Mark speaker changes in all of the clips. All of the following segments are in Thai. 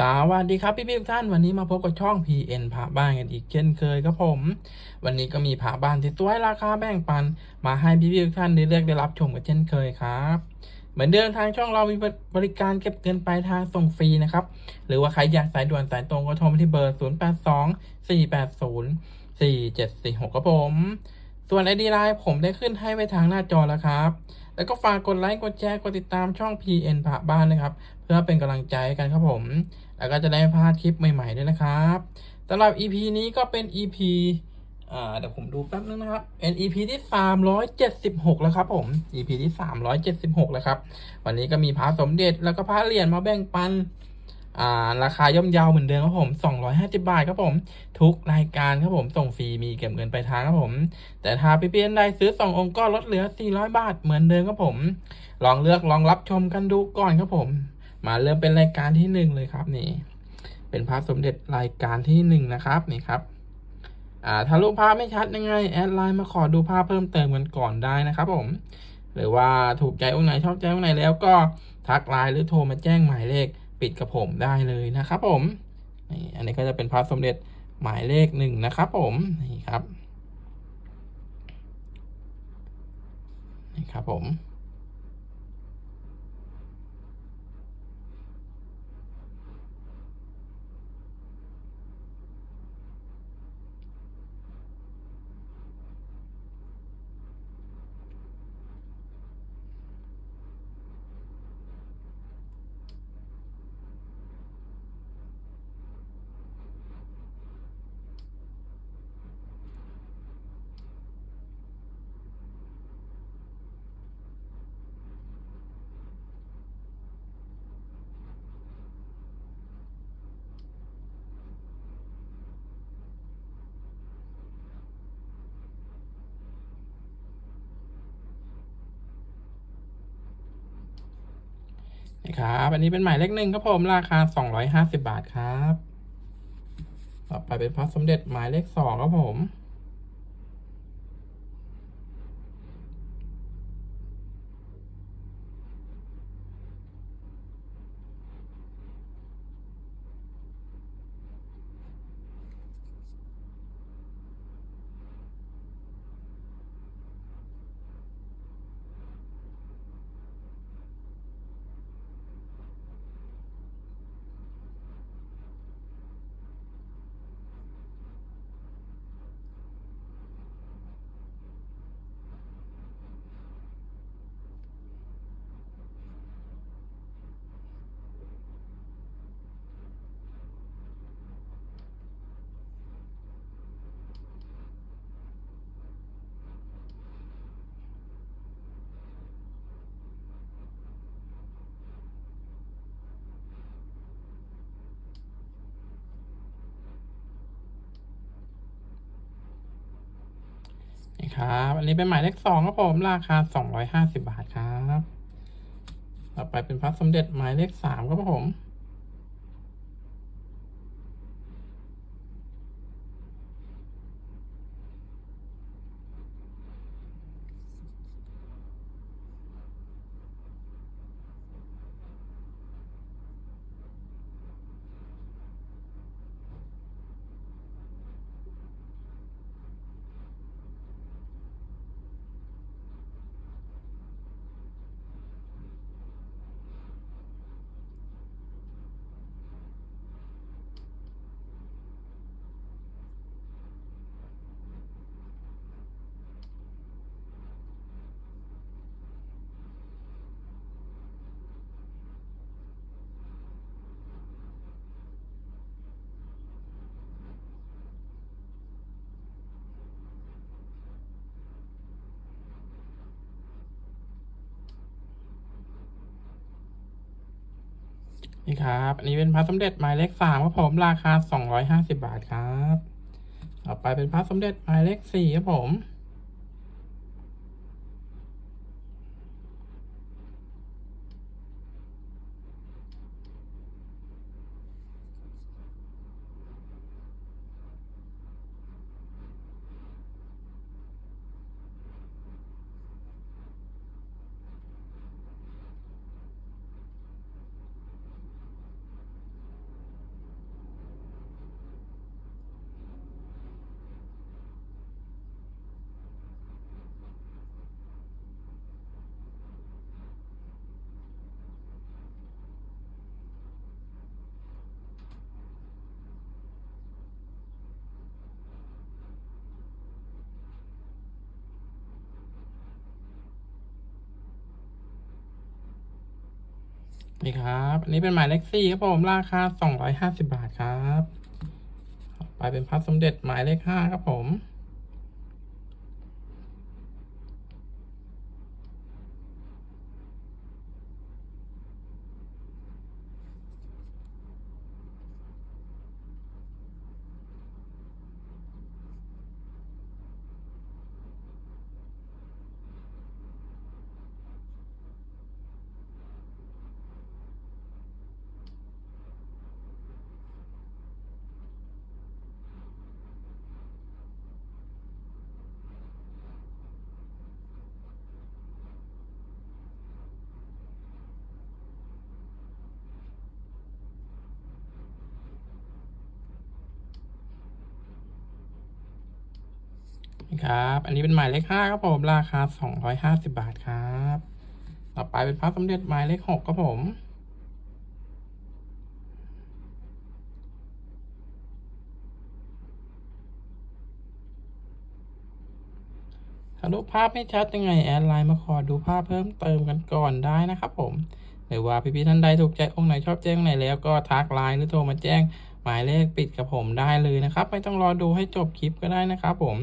Speaker 1: สวัสดีครับพี่พี่ๆทุกท่านวันนี้มาพบกับช่อง PN พาบ้านกันอีกเช่นเคยครับผม วันนี้ก็มีพาบ้านที่สวยราคาแบ่งปัน มาให้พี่พี่ๆทุกท่านได้เลือกได้รับชมกันเช่นเคยครับ เหมือนเดิมทางช่องเรามีบริการเก็บเงินปลายทางส่งฟรีนะครับ หรือว่าใครอยากสายด่วนสายตรงก็โทรมาที่เบอร์ 0 8 2 4 8 0 4 7 4 6ครับผม ส่วน ID ไลน์ผมได้ขึ้นให้ไว้ทางหน้าจอแล้วครับแล้วก็ฝากกดไลค์ กดแชร์ กดติดตามช่อง PN พาบ้านนะครับ เพื่อเป็นกำลังใจกันครับผม แล้วก็จะได้พลาดคลิปใหม่ๆด้วยนะครับสำหรับ EP นี้ก็เป็น EP อ่าเดี๋ยวผมดูแป๊บนึงนะครับเป็น EP ที่ 376 แล้วครับผม EP ที่ 376 แล้วครับ วันนี้ก็มีพระสมเด็จแล้วก็พระเหรียญมาแบ่งปันอ่าราคาย่อมเยาวเหมือนเดิมครับผม 250 บาทครับผม ทุกรายการครับผมส่งฟรีมีเก็บเงินไปลายทางครับผม แต่ถ้าพี่เพียนใดซื้อ 2 องค์ก็ลดเหลือ 400 บาทเหมือนเดิมครับผม ลองเลือกลองรับชมกันดูก่อนครับผม มาเริ่มเป็นรายการที่หนึ่งเลยครับนี่ เป็นพระสมเด็จรายการที่หนึ่งนะครับนี่ครับอ่าถ้ารูปภาพไม่ชัดยังไงแอดไลน์มาขอดูภาพเพิ่มเติมกันก่อนได้นะครับผมหรือว่าถูกใจองค์ไหนชอบใจองค์ไหนแล้วก็ทักไลน์หรือโทรมาแจ้งหมายเลขปิดกับผมได้เลยนะครับผมนี่อันนี้ก็จะเป็นพระสมเด็จหมายเลขหนึ่งนะครับผมนี่ครับนี่ครับผม นะครับอันนี้เป็นหมายเลขหนึ่งครับผมราคา250บาทครับ ต่อไปเป็นพระสมเด็จหมายเลขสองครับผม นี่ ครับอันนี้เป็นหมายเลขสองครับผม ราคาสองร้อยห้าสิบาทครับ ต่อไปเป็นพระสมเด็จหมายเลขสามครับผม นี่ครับอันนี้เป็นพระสมเด็จหมายเลขสามครับผมราคาสองร้อยห้าสิบาทครับ ต่อไปเป็นพระสมเด็จหมายเลขสี่ครับผม นี่ครับอันนี้เป็นหมายเลขสี่ครับผมราคาสองร้อยห้าสิบาทครับ ไปเป็นพระสมเด็จหมายเลขห้าครับผม นี่ ครับ อันนี้เป็นหมายเลขห้าครับผม ราคาสองร้อยห้าสิบาทครับ ต่อไปเป็นพระสมเด็จหมายเลขหกครับผมถ้ารูปภาพไม่ชัดยังไงแอดไลน์มาขอดูภาพเพิ่มเติมกันก่อนได้นะครับผม หรือว่าพี่ๆท่านใดถูกใจองค์ไหนชอบแจ้งไหนแล้วก็ทักไลน์หรือโทรมาแจ้ง หมายเลขปิดกับผมได้เลยนะครับ ไม่ต้องรอดูให้จบคลิปก็ได้นะครับ ผม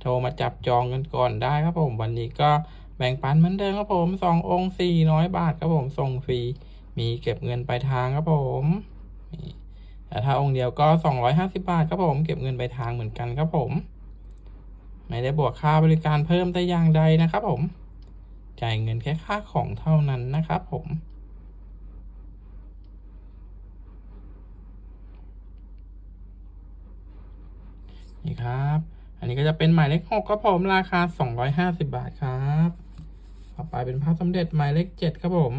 Speaker 1: โทรมาจับจองกันก่อนได้ครับผมวันนี้ก็แบ่งปันเหมือนเดิมครับผมสององค์สี่ร้อยบาทครับผมส่งฟรีมีเก็บเงินปลายทางครับผมแต่ถ้าองค์เดียวก็สองร้อยห้าสิบาทครับผมเก็บเงินปลายทางเหมือนกันครับผม ไม่ได้บวกค่าบริการเพิ่มแต่อย่างใดนะครับผมจ่ายเงินแค่ค่าของเท่านั้นนะครับผม นี่ครับ อันนี้ก็จะเป็นหมายเลขหกครับผมราคาสองร้อยห้าสิบาทครับ ต่อไปเป็นภาพสมเด็จหมายเลขเจ็ดครับผม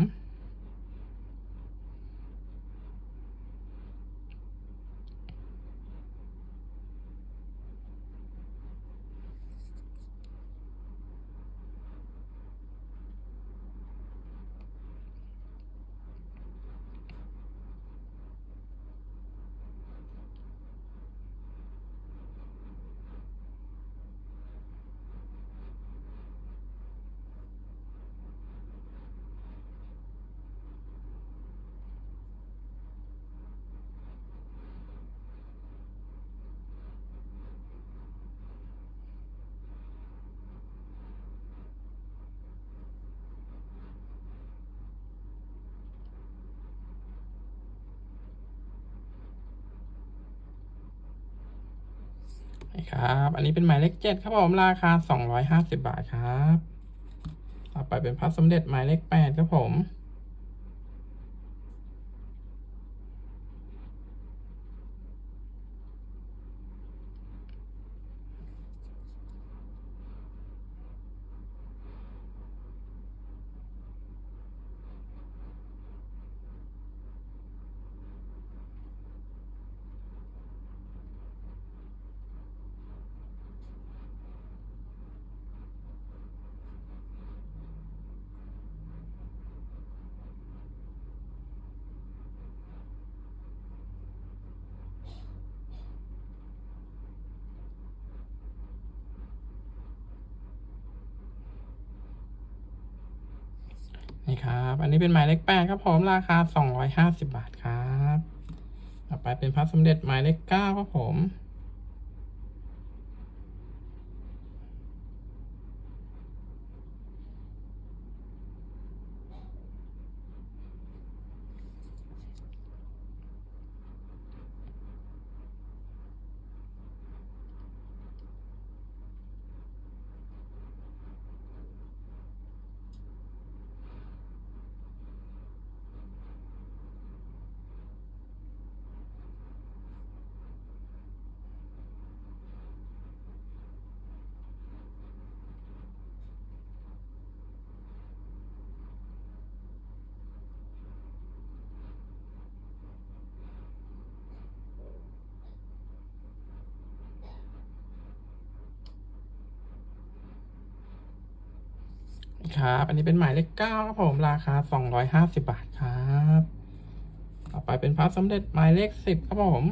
Speaker 1: นี่ ครับ อันนี้เป็นหมายเลขเจ็ดครับผมราคาสองร้อยห้าสิบาทครับ ต่อไปเป็นพระสมเด็จหมายเลขแปดครับผม นี่ครับ อันนี้เป็นหมายเลขแปดครับผมราคาสองร้อยห้าสิบาทครับ ต่อไปเป็นพระสมเด็จหมายเลขเก้าครับผม ครับ อันนี้เป็นหมายเลขเก้าครับผมราคาสองร้อยห้าสิบาทครับ ต่อไปเป็นพระสมเด็จหมายเลขสิบครับผม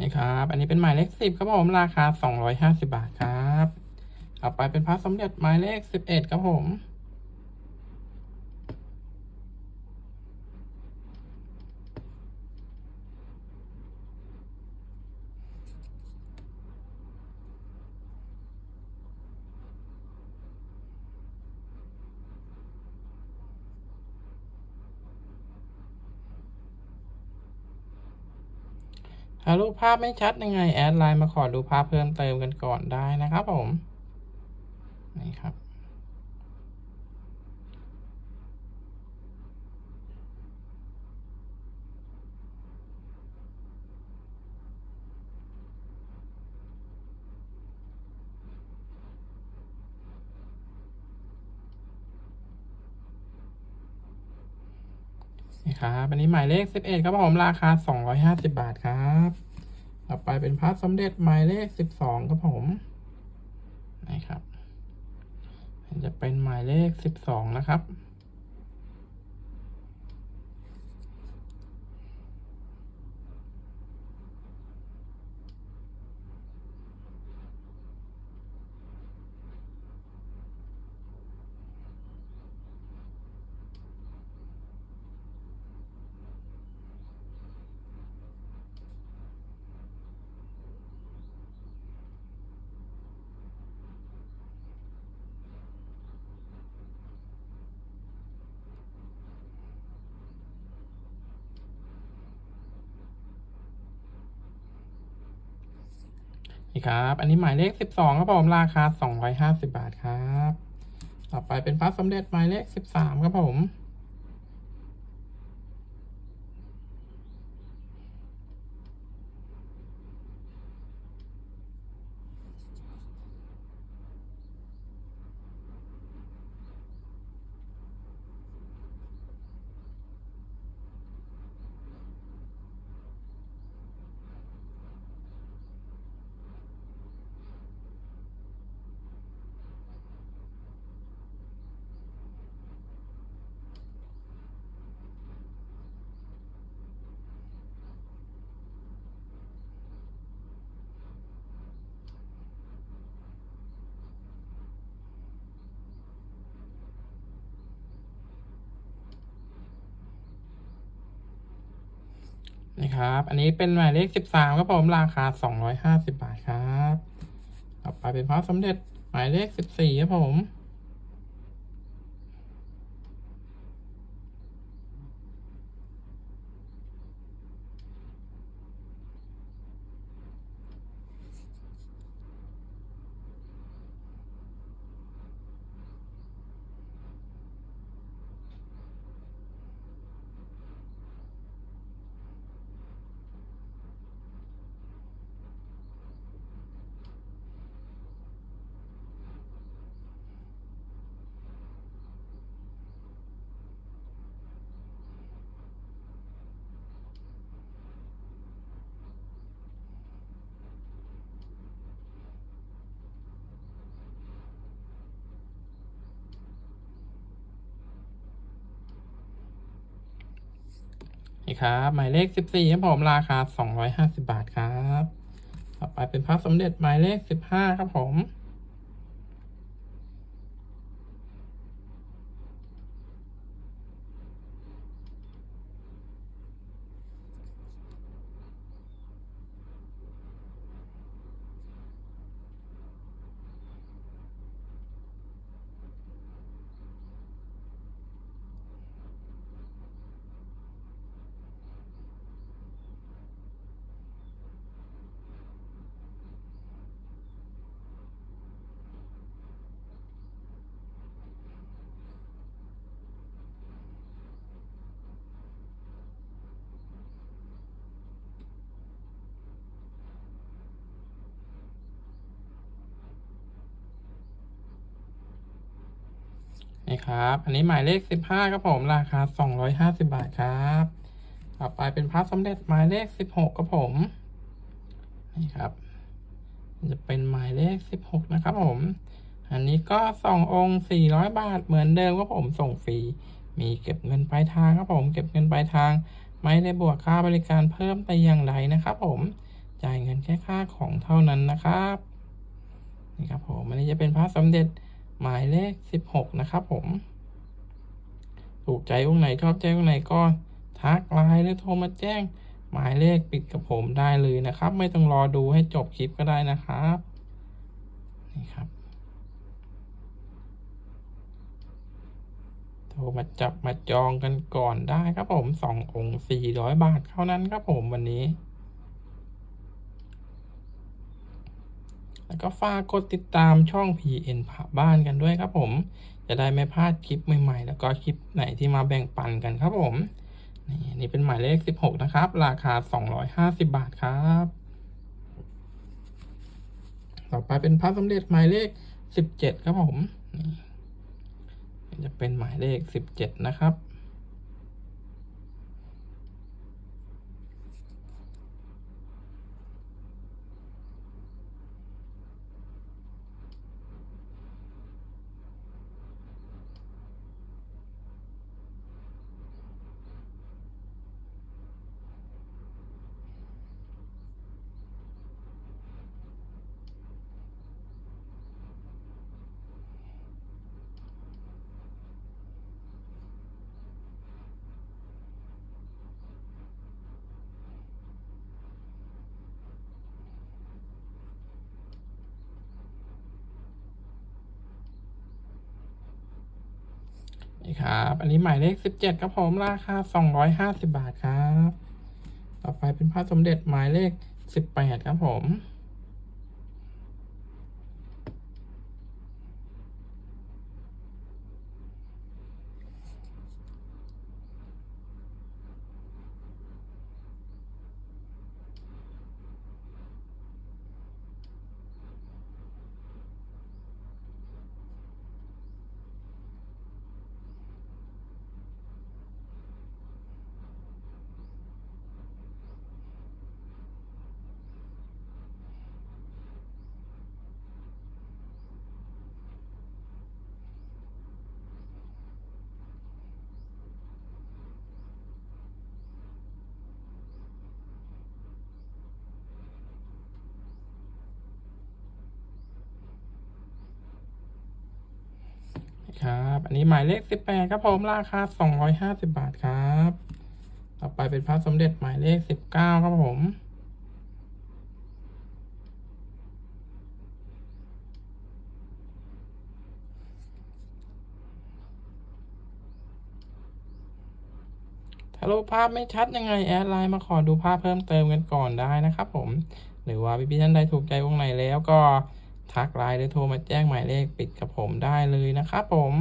Speaker 1: นี่ครับ อันนี้เป็นหมายเลขสิบครับผมราคาสองร้อยห้าสิบาทครับ ต่อไปเป็นพระสมเด็จหมายเลขสิบเอ็ดครับผม ถ้ารูปภาพไม่ชัดยังไง แอดไลน์มาขอดูภาพเพิ่มเติมกันก่อนได้นะครับผม นี่ครับ นี่ ครับอันนี้หมายเลข 11 ครับผมราคา 250 บาทครับ ต่อไปเป็นพระสมเด็จหมายเลข 12 ครับผมนี่ครับจะเป็นหมายเลข 12 นะครับี่ครับ อันนี้หมายเลขสิบสองครับผม ราคาสองร้อยห้าสิบาทครับ ต่อไปเป็นพระสมเด็จหมายเลขสิบสามครับผม นี่ ครับ อันนี้เป็นหมายเลขสิบสามครับผมราคาสองร้อยห้าสิบาทครับ ต่อไปเป็นพระสมเด็จหมายเลขสิบสี่ครับผม นี่ครับหมายเลขสิบสี่ครับผมราคาสองร้อยห้าสิบาทครับ ต่อไปเป็นพระสมเด็จหมายเลขสิบห้าครับผม นี่ครับ อันนี้หมายเลขสิบห้าครับผมราคาสองร้อยห้าสิบาทครับต่อไปเป็นพระสมเด็จหมายเลขสิบหกครับผม นี่ครับ จะเป็นหมายเลขสิบหกนะครับผม อันนี้ก็สององค์สี่ร้อยบาทเหมือนเดิมครับผมส่งฟรีมีเก็บเงินปลายทางครับผม เก็บเงินปลายทาง ไม่ได้บวกค่าบริการเพิ่มแต่อย่างใดนะครับ ผมจ่ายเงินแค่ค่าของเท่านั้นนะครับนี่ครับผมอันนี้จะเป็นพระสมเด็จ หมายเลขสิบหกนะครับผม ถูกใจองค์ไหนชอบใจองค์ไหนก็ทักไลน์หรือโทรมาแจ้ง หมายเลขปิดกับผมได้เลยนะครับ ไม่ต้องรอดูให้จบคลิปก็ได้นะครับนี่ครับโทรมาจับมาจองกันก่อนได้ครับผมสององค์สี่ร้อยบาทเท่านั้นครับผมวันนี้ แล้วก็ฝากกดติดตามช่อง PN ผ่าบ้านกันด้วยครับผม จะได้ไม่พลาดคลิปใหม่ๆ แล้วก็คลิปไหนที่มาแบ่งปันกันครับผม นี่นี่เป็นหมายเลข 16 นะครับ ราคา 250 บาทครับ ต่อไปเป็นพระสมเด็จหมายเลข 17 ครับผม จะเป็นหมายเลข 17 นะครับีครับ อันนี้หมายเลข17ครับผมราคา250บาทครับ ต่อไปเป็นพระสมเด็จหมายเลข18ครับผม ครับ อันนี้หมายเลข18ครับผมราคา250บาทครับ ต่อไปเป็นพระสมเด็จหมายเลข19ครับผมถ้ารูปภาพไม่ชัดยังไงแอดไลน์มาขอดูภาพเพิ่มเติมกันก่อนได้นะครับผม หรือว่าพี่ๆท่านใดถูกใจวงไหนแล้วก็ทักไลน์หรือโทรมาแจ้งหมายเลขปิดกับผมได้เลยนะครับผม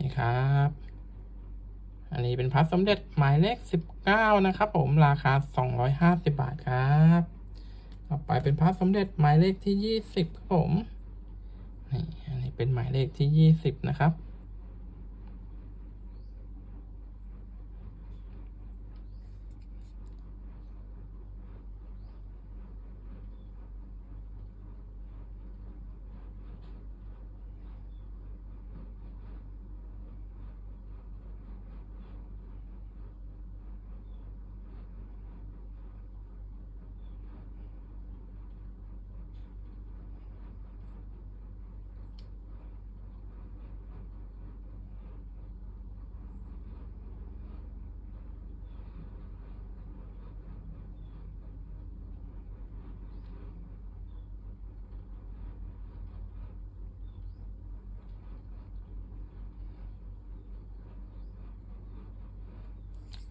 Speaker 1: นี่ครับ อันนี้เป็นพระสมเด็จหมายเลข 19 นะครับ ผมราคา 250 บาทครับต่อไปเป็นพระสมเด็จหมายเลขที่ 20 ครับผมนี่อันนี้เป็นหมายเลขที่ 20 นะครับ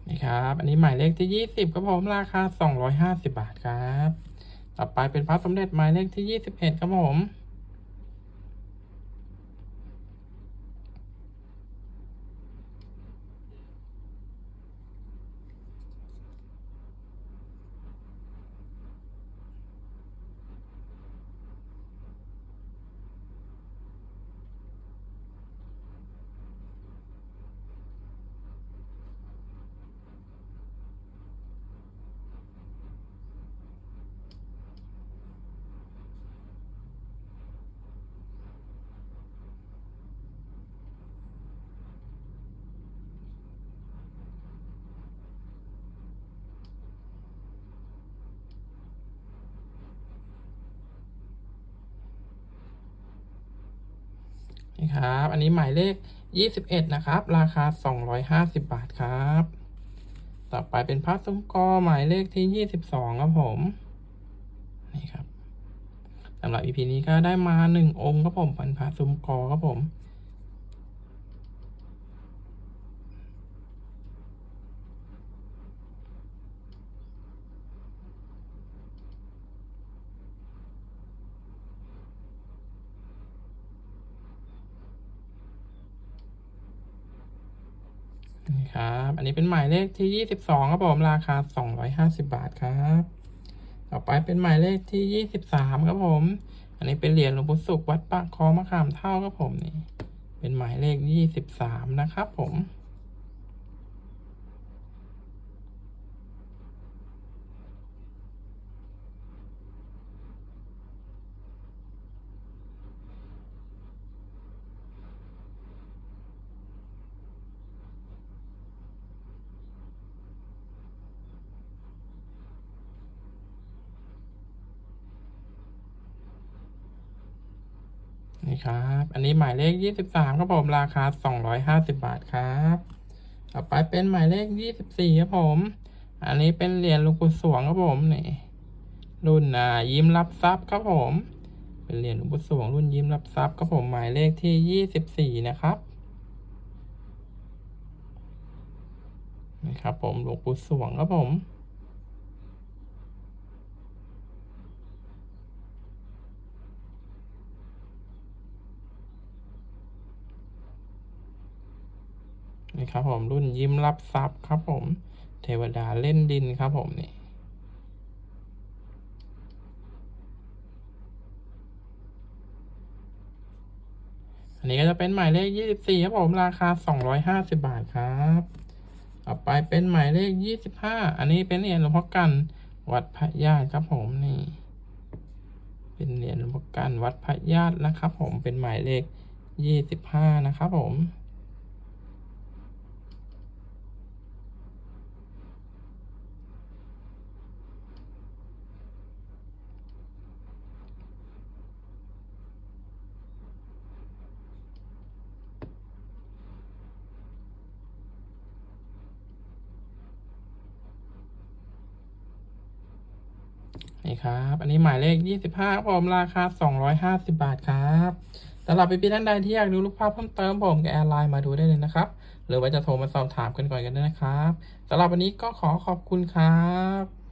Speaker 1: นี่ครับ อันนี้หมายเลขที่ 20ครับผมราคา 250 บาทครับ ต่อไปเป็นพระสมเด็จหมายเลขที่ 21ครับผม ครับ อันนี้หมายเลขยี่สิบเอ็ดนะครับ ราคาสองร้อยห้าสิบบาทครับ ต่อไปเป็นพระซุ้มกอหมายเลขที่ยี่สิบสองครับผม นี่ครับสำหรับ EP นี้ก็ได้มาหนึ่งองค์ครับผมเป็นพระซุ้มกอครับผม นี่ครับ อันนี้เป็นหมายเลขที่ยี่สิบสองครับผมราคาสองร้อยห้าสิบาทครับ ต่อไปเป็นหมายเลขที่ยี่สิบสามครับผม อันนี้เป็นเหรียญหลวงปู่ศุกร์วัดปากคลองมะขามเท่าครับผมนี่ เป็นหมายเลขยี่สิบสามนะครับผม ครับ อันนี้หมายเลขยี่สิบสามครับผมราคาสองร้อยห้าสิบาทครับต่อไปเป็นหมายเลขยี่สิบสี่ครับผม อันนี้เป็นเหรียญลวงปู่สวงครับผมนี่รุ่นอ่ายิ้มรับทรัพย์ครับผม เป็นเหรียญลวงปู่สวงรุ่นยิ้มรับทรัพย์ครับผมหมายเลขที่ยี่สิบสี่นะครับนี่ครับผมหลวงปู่สวงครับผม นี่ครับผมรุ่นยิ้มรับทรัพย์ครับผม เทวดาเล่นดินครับผมนี่อันนี้ก็จะเป็นหมายเลขยี่สิบสี่ครับผมราคาสองร้อยห้าสิบาทครับต่อไปเป็นหมายเลขยี่สิบห้าอันนี้เป็นเหรียญหลวงพ่อกันวัดพระญาติครับผมนี่ เป็นเหรียญหลวงพ่อกันวัดพระญาตินะครับผมเป็นหมายเลขยี่สิบห้านะครับผม นี่ครับอันนี้หมายเลขยี่สิบห้าผมราคาสองร้อยห้าสิบาทครับสำหรับพี่ๆท่านใดที่อยากดูรูปภาพเพิ่มเติมผมก็แอดไลน์มาดูได้เลยนะครับ หรือว่าจะโทรมาสอบถามกันก่อนกันได้นะครับสำหรับวันนี้ก็ขอขอบคุณครับ